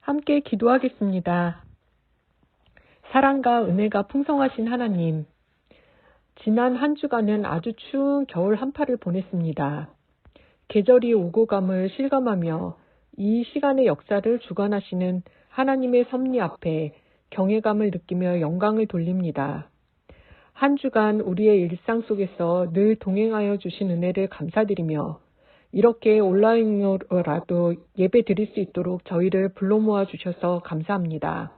함께 기도하겠습니다. 사랑과 은혜가 풍성하신 하나님, 지난 한 주간은 아주 추운 겨울 한파를 보냈습니다. 계절이 오고 감을 실감하며 이 시간의 역사를 주관하시는 하나님의 섭리 앞에 경외감을 느끼며 영광을 돌립니다. 한 주간 우리의 일상 속에서 늘 동행하여 주신 은혜를 감사드리며 이렇게 온라인으로라도 예배 드릴 수 있도록 저희를 불러 모아 주셔서 감사합니다.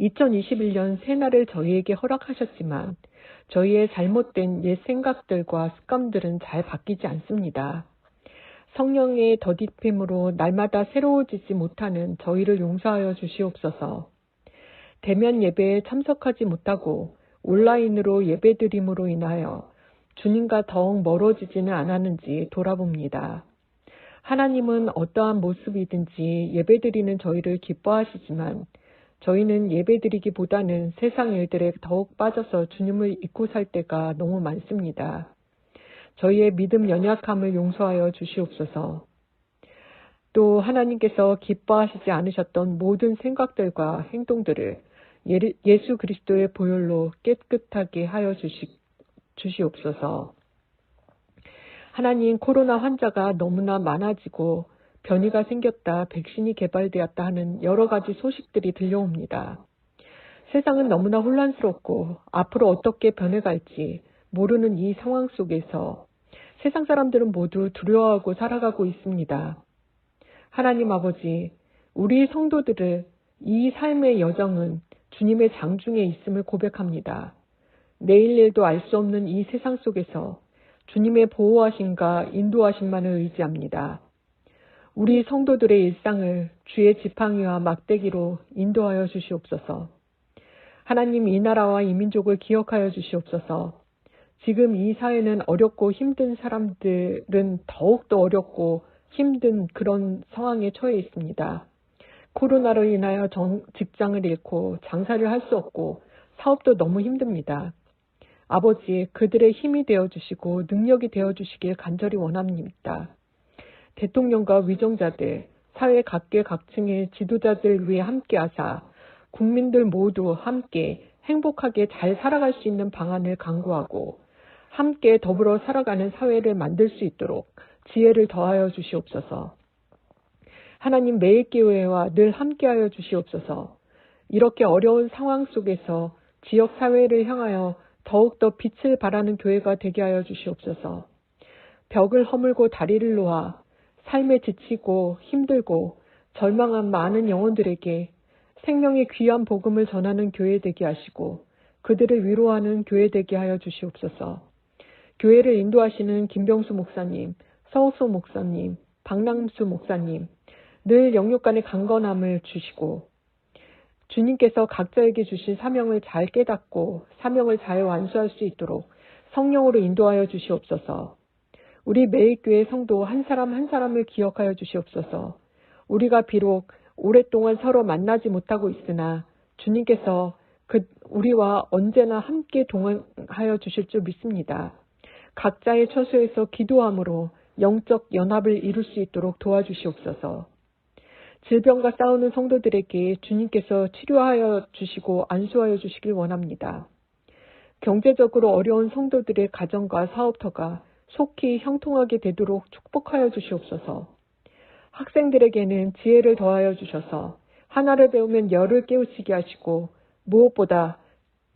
2021년 새날을 저희에게 허락하셨지만 저희의 잘못된 옛 생각들과 습관들은 잘 바뀌지 않습니다. 성령의 더딥힘으로 날마다 새로워지지 못하는 저희를 용서하여 주시옵소서. 대면 예배에 참석하지 못하고 온라인으로 예배드림으로 인하여 주님과 더욱 멀어지지는 않았는지 돌아봅니다. 하나님은 어떠한 모습이든지 예배드리는 저희를 기뻐하시지만 저희는 예배드리기보다는 세상 일들에 더욱 빠져서 주님을 잊고 살 때가 너무 많습니다. 저희의 믿음 연약함을 용서하여 주시옵소서. 또 하나님께서 기뻐하시지 않으셨던 모든 생각들과 행동들을 예수 그리스도의 보혈로 깨끗하게 하여 주시, 주시옵소서. 하나님 코로나 환자가 너무나 많아지고 변이가 생겼다, 백신이 개발되었다 하는 여러 가지 소식들이 들려옵니다. 세상은 너무나 혼란스럽고 앞으로 어떻게 변해갈지 모르는 이 상황 속에서 세상 사람들은 모두 두려워하고 살아가고 있습니다. 하나님 아버지, 우리 성도들을 이 삶의 여정은 주님의 장중에 있음을 고백합니다. 내일 일도 알 수 없는 이 세상 속에서 주님의 보호하심과 인도하심만을 의지합니다. 우리 성도들의 일상을 주의 지팡이와 막대기로 인도하여 주시옵소서. 하나님 이 나라와 이 민족을 기억하여 주시옵소서. 지금 이 사회는 어렵고 힘든 사람들은 더욱더 어렵고 힘든 그런 상황에 처해 있습니다. 코로나로 인하여 정, 직장을 잃고 장사를 할 수 없고 사업도 너무 힘듭니다. 아버지, 그들의 힘이 되어 주시고 능력이 되어 주시길 간절히 원합니다. 대통령과 위정자들, 사회 각계 각층의 지도자들 위해 함께 하사 국민들 모두 함께 행복하게 잘 살아갈 수 있는 방안을 강구하고 함께 더불어 살아가는 사회를 만들 수 있도록 지혜를 더하여 주시옵소서. 하나님 매일 교회와 늘 함께하여 주시옵소서. 이렇게 어려운 상황 속에서 지역 사회를 향하여 더욱더 빛을 발하는 교회가 되게 하여 주시옵소서. 벽을 허물고 다리를 놓아 삶에 지치고 힘들고 절망한 많은 영혼들에게 생명의 귀한 복음을 전하는 교회 되게 하시고 그들을 위로하는 교회 되게 하여 주시옵소서. 교회를 인도하시는 김병수 목사님, 서옥소 목사님, 박남수 목사님, 늘 영육간의 강건함을 주시고 주님께서 각자에게 주신 사명을 잘 깨닫고 사명을 잘 완수할 수 있도록 성령으로 인도하여 주시옵소서. 우리 매일교회 성도 한 사람 한 사람을 기억하여 주시옵소서. 우리가 비록 오랫동안 서로 만나지 못하고 있으나 주님께서 그 우리와 언제나 함께 동행하여 주실 줄 믿습니다. 각자의 처소에서 기도함으로 영적 연합을 이룰 수 있도록 도와주시옵소서. 질병과 싸우는 성도들에게 주님께서 치료하여 주시고 안수하여 주시길 원합니다. 경제적으로 어려운 성도들의 가정과 사업터가 속히 형통하게 되도록 축복하여 주시옵소서. 학생들에게는 지혜를 더하여 주셔서 하나를 배우면 열을 깨우치게 하시고 무엇보다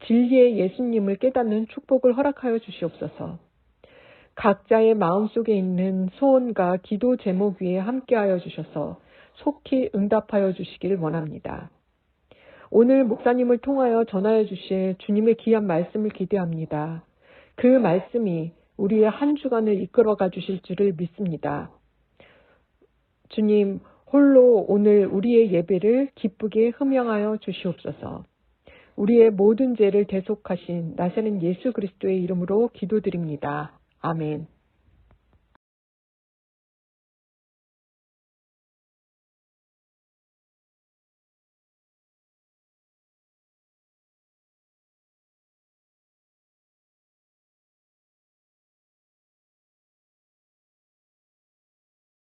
진리의 예수님을 깨닫는 축복을 허락하여 주시옵소서. 각자의 마음속에 있는 소원과 기도 제목 위에 함께하여 주셔서 속히 응답하여 주시길 원합니다. 오늘 목사님을 통하여 전하여 주실 주님의 귀한 말씀을 기대합니다. 그 말씀이 우리의 한 주간을 이끌어가 주실 줄을 믿습니다. 주님, 홀로 오늘 우리의 예배를 기쁘게 흠양하여 주시옵소서. 우리의 모든 죄를 대속하신 나사는 예수 그리스도의 이름으로 기도드립니다. 아멘.